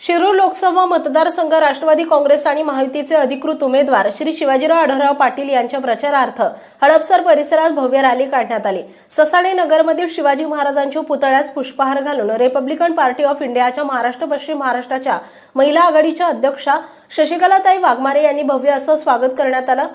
शिरूर लोकसभा मतदारसंघ राष्ट्रवादी काँग्रेस आणि महायुतीचे अधिकृत उमेदवार श्री शिवाजीराव आढळराव पाटील यांच्या प्रचारार्थ हडपसर परिसरात भव्य रॅली काढण्यात आली. ससाणे नगरमधील शिवाजी महाराजांच्या पुतळ्यास पुष्पहार घालून रिपब्लिकन पार्टी ऑफ इंडियाच्या महाराष्ट्र पश्चिम महाराष्ट्राच्या महिला आघाडीच्या अध्यक्षा शशिकलाताई वाघमारे यांनी भव्य असं स्वागत करण्यात आलं.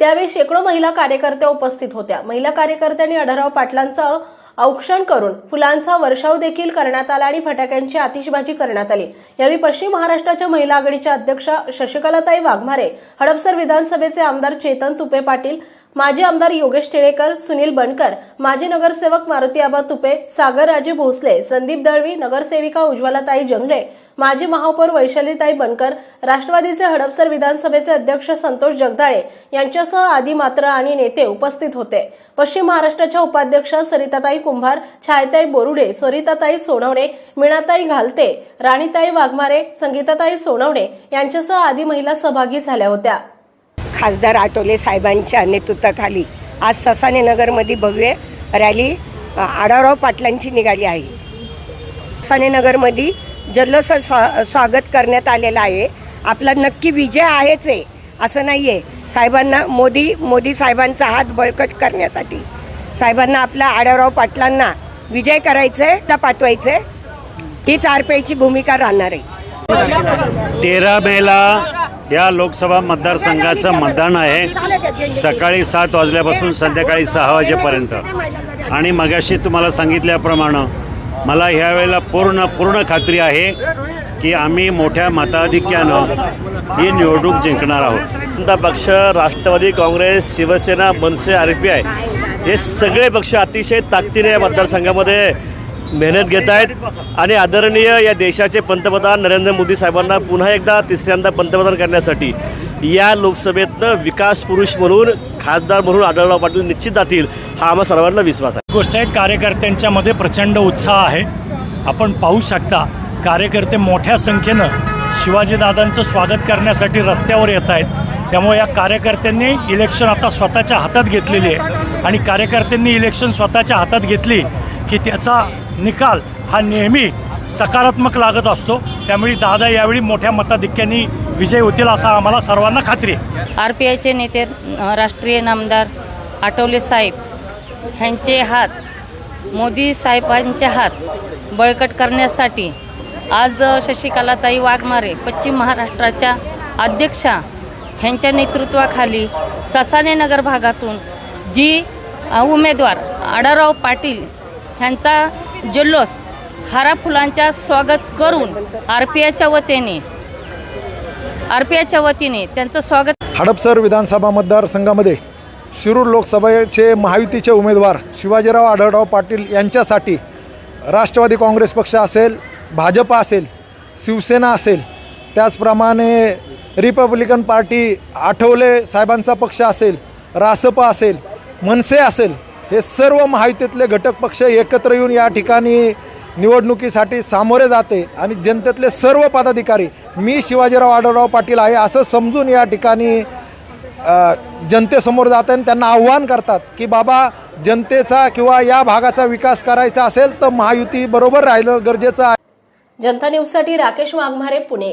त्यावेळी शेकडो महिला कार्यकर्त्या उपस्थित होत्या. महिला कार्यकर्त्यांनी आढळराव पाटलांचं औक्षण करून फुलांचा वर्षाव देखील करण्यात आला आणि फटाक्यांची आतिषबाजी करण्यात आली. यावेळी पश्चिम महाराष्ट्राच्या महिला आघाडीच्या अध्यक्षा शशिकलाताई वाघमारे हडपसर विधानसभेचे आमदार चेतन तुपे पाटील माजी आमदार योगेश टिळेकर सुनील बनकर माजी नगरसेवक मारुती आबा तुपे सागरराजे भोसले संदीप दळवी नगरसेविका उज्ज्वलाताई जंगले माजी महापौर वैशालीताई बनकर राष्ट्रवादीचे हडपसर विधानसभेचे अध्यक्ष संतोष जगदाळे यांच्यासह आदी मात्र आणि नेते उपस्थित होते. पश्चिम महाराष्ट्राच्या उपाध्यक्ष सरिताताई कुंभार छायताई बोरुडे सरिताताई सोनवणे मीणाताई घालते राणीताई वाघमारे संगीताताई सोनवणे यांच्यासह आदी महिला सहभागी झाल्या होत्या. खासदार आटोले साहेबांच्या नेतृत्वाखाली आज ससाने नगरमध्ये भव्य रॅली आढावराव पाटलांची निघाली आहे. ससाने नगरमध्ये जल्लोष स्वा स्वागत करण्यात आलेलं आहे. आपला नक्की विजय आहेच आहे असं नाही आहे साहेबांना मोदी मोदी साहेबांचा हात बळकट करण्यासाठी. साहेबांना आपल्या आढावराव पाटलांना विजय करायचं आहे त्या पाठवायचं आहे हीच आरपीआयची भूमिका राहणार आहे. तेरा मेला या लोकसभा मतदारसंघाचं मतदान आहे. सकाळी सात वाजल्यापासून संध्याकाळी सहा वाजेपर्यंत. आणि मगाशी तुम्हाला सांगितल्याप्रमाणे मला ह्यावेळेला पूर्ण पूर्ण खात्री आहे की आम्ही मोठ्या मताधिक्यानं ही निवडणूक जिंकणार आहोत. जनता पक्ष? Rashtrawadi Congress Shivsena Manase R P I. हे सगळे पक्ष अतिशय ताकदीने या मतदारसंघामध्ये मेहनत घेत आहेत. आणि आदरणीय या देशाचे पंतप्रधान नरेंद्र मोदी साहेबांना पुन्हा एकदा तिसऱ्यांदा पंतप्रधान करण्यासाठी या लोकसभेतनं विकास पुरुष म्हणून खासदार म्हणून आढळराव पाटील निश्चित जातील हा आम्हा सर्वांना विश्वास आहे. गोष्ट आहे कार्यकर्त्यांच्यामध्ये प्रचंड उत्साह आहे. आपण पाहू शकता कार्यकर्ते मोठ्या संख्येनं शिवाजीदादांचं स्वागत करण्यासाठी रस्त्यावर येत आहेत. त्यामुळे या कार्यकर्त्यांनी इलेक्शन आता स्वतःच्या हातात घेतलेली आहे. आणि कार्यकर्त्यांनी इलेक्शन स्वतःच्या हातात घेतली की त्याचा निकाल हा नेहमी सकारात्मक लागत असतो. त्यामुळे दादा यावेळी मोठ्या मताधिक्याने विजय होतील असा आम्हाला सर्वांना खात्री आहे. आर पी आयचे नेते राष्ट्रीय नामदार आठवले साहेब ह्यांचे हात मोदी साहेबांचे हात बळकट करण्यासाठी आज शशिकलाताई वाघमारे पश्चिम महाराष्ट्राच्या अध्यक्षा ह्यांच्या नेतृत्वाखाली ससाने नगर भागातून जी उमेदवार आडाराव पाटील ह्यांचा जल्लोष हारा फुलांच्या स्वागत करून आर पी आयच्या वतीने आर पी आयच्या वतीने त्यांचं स्वागत. हडपसर विधानसभा मतदारसंघामध्ये शिरूर लोकसभेचे महायुतीचे उमेदवार शिवाजीराव आढळराव पाटील यांच्यासाठी राष्ट्रवादी काँग्रेस पक्ष असेल भाजप असेल शिवसेना असेल त्याचप्रमाणे रिपब्लिकन पार्टी आठवले साहेबांचा पक्ष असेल रासपा असेल मनसे असेल हे सर्व महायुतीतले घटक पक्ष एकत्र येऊन या ठिकाणी निवडणुकीसाठी सामोरे जाते आणि जनतेतले सर्व पदाधिकारी मी शिवाजीराव आढळराव पाटील आहे असं समजून या ठिकाणी जनतेसमोर जात आणि त्यांना आव्हान करतात की बाबा जनतेचा किंवा या भागाचा विकास करायचा असेल तर महायुती बरोबर राहिलं गरजेचं आहे. जनता न्यूजसाठी राकेश वाघमारे पुणे.